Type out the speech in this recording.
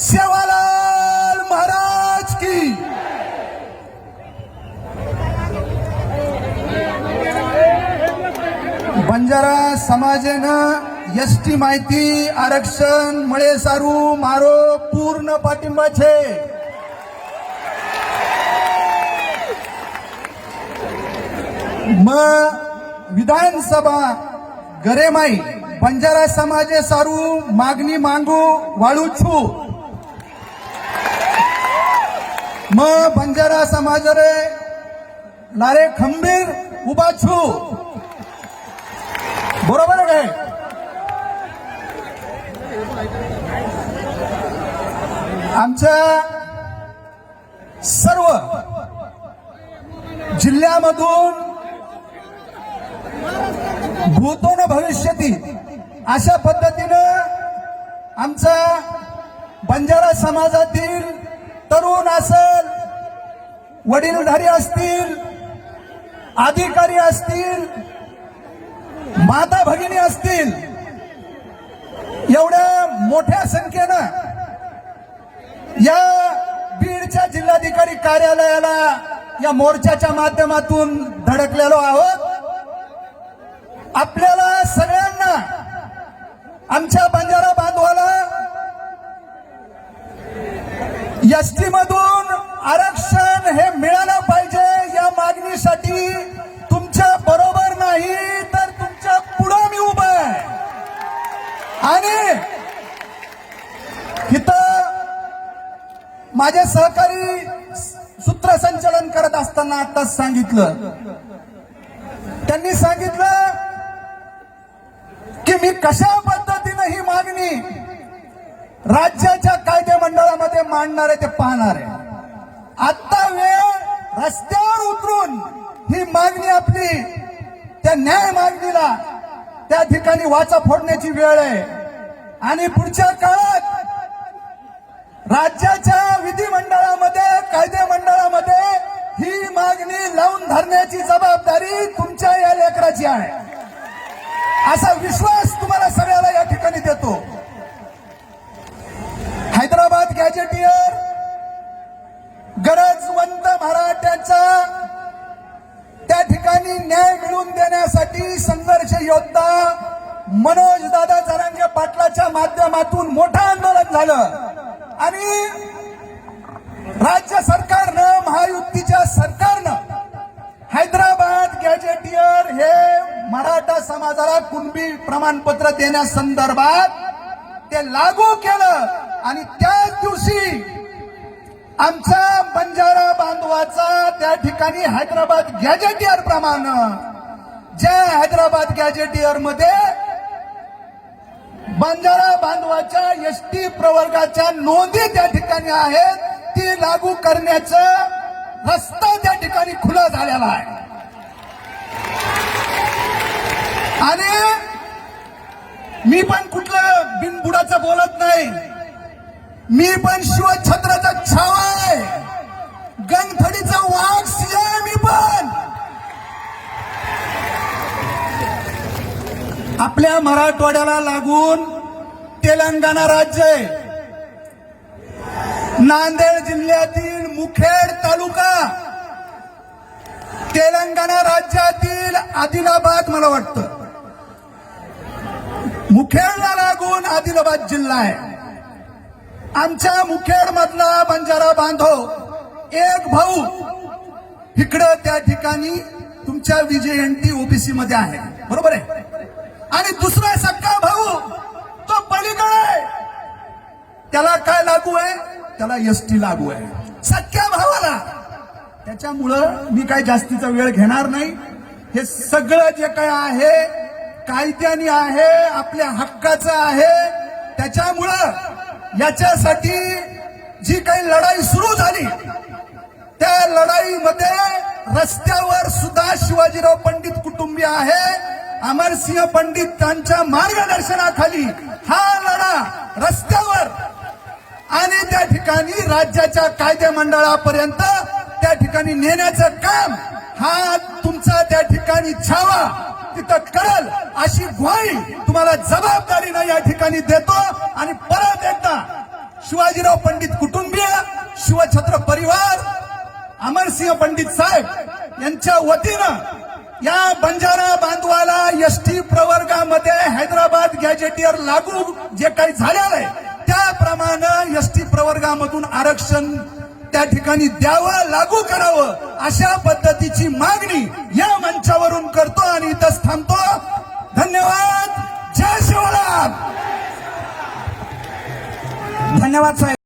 सेवालाल महाराज की. बंजारा समाजानं S T माहिती आरक्षण मळे सारू मारो पूर्ण पाठिंबा छे म विधानसभा गरेमाई बंजारा समाजे सारू मागणी मांगू वाळू छू मग बंजारा समाज रे. खंबीर उभा छू. बरोबर आहे आमच्या सर्व जिल्ह्यामधून भूतोन भविष्यती अशा पद्धतीनं आमचा बंजारा समाजातील तरुण असल वडीलधारी असतील अधिकारी असतील माता भगिनी असतील एवढ्या मोठ्या संख्येनं या बीडच्या जिल्हाधिकारी कार्यालयाला या मोर्चाच्या माध्यमातून धडकलेलो आहोत. आपल्याला सगळ्यांना आमच्या बंजारा बांधवाला एसटी मधून आरक्षण हे मिळालं पाहिजे या मागणीसाठी. तुमच्या बरोबर नाही तर तुमच्या पुढं मी उभा आहे. आणि इथं माझे सहकारी सूत्रसंचालन करत असताना आताच सांगितलं. त्यांनी सांगितलं की मी कशा पद्धतीनं ही मागणी राज्याच्या कायदे मंडळामध्ये मांडणार आहे ते पाहणार आहे. आता वेळ रस्त्यावर उतरून ही मागणी आपली त्या न्याय मागणीला त्या ठिकाणी वाचा फोडण्याची वेळ आहे. आणि पुढच्या काळात राज्याच्या विधिमंडळामध्ये कायदे मंडळामध्ये ही मागणी लावून धरण्याची जबाबदारी तुमच्या या लेकराची आहे. असा विश्वास तुम्हाला सगळ्याला या ठिकाणी देतो हैदराबाद गॅजेटियर गरजवंत मराठ्याचा त्या ठिकाणी न्याय मिळवून देण्यासाठी संघर्ष योद्धा मनोज दादा जरांगे पाटलाच्या माध्यमातून मोठं आंदोलन झालं. आणि राज्य सरकारनं महायुतीच्या सरकारनं हैदराबाद गॅजेटियर हे मराठा समाजाला कुणबी प्रमाणपत्र देण्यासंदर्भात ते लागू केलं. आणि त्याच दिवशी आमचा बंजारा बांधवाचा त्या ठिकाणी हैदराबाद गॅजेटियर प्रमाणे ज्या हैदराबाद गॅजेटियरमध्ये बंजारा बांधवाच्या एस टी प्रवर्गाच्या नोंदी त्या ठिकाणी आहेत ती लागू करण्याचा रस्ता त्या ठिकाणी खुला झालेला आहे. आणि मी पण कुठलं बिनबुडाचं बोलत नाही. मी पण शिवछत्राचा छावा आहे. गणफडीचा वाघ सिंह आहे मी पण. आपल्या मराठवाड्याला लागून तेलंगणा राज्य आहे. नांदेड जिल्ह्यातील मुखेड तालुका. तेलंगणा राज्यातील आदिलाबाद मला वाटतं. मुखेडला लागून आदिलाबाद जिल्हा आहे. आमच्या मुखेड मधला बंजारा बांधव एक भाऊ इकडं त्या ठिकाणी तुमच्या विजयंती ओबीसी मध्ये आहे. बरोबर आहे? आणि दुसरा सक्का भाऊ तो पलीकडे आहे. त्याला काय लागू आहे? त्याला एसटी लागू आहे. सख्या भावाला. त्याच्यामुळं मी काय जास्तीचा वेळ घेणार नाही. हे सगळं जे काय आहे कायद्याने आहे आपल्या हक्काचं आहे त्याच्यामुळं याच्यासाठी जी काही लढाई सुरू झाली त्या लढाईमध्ये रस्त्यावर सुद्धा शिवाजीराव पंडित कुटुंबीय आहे. अमरसिंह पंडितांच्या मार्गदर्शनाखाली हा लढा रस्त्यावर आणि त्या ठिकाणी राज्याच्या कायदे मंडळापर्यंत त्या ठिकाणी नेण्याचं काम हा तुमचा त्या ठिकाणी छावा. तिथं करल अशी ग्वाही तुम्हाला जबाबदारीनं या ठिकाणी देतो. आणि परत एकदा शिवाजीराव पंडित कुटुंबीय शिवछत्र परिवार अमरसिंह पंडित साहेब यांच्या वतीनं या बंजारा बांधवाला एस टी प्रवर्गामध्ये हैदराबाद गॅजेटियर लागू जे काही झालेलं आहे त्याप्रमाणे एस टी प्रवर्गामधून आरक्षण त्या ठिकाणी द्यावं लागू करावं अशा पद्धतीची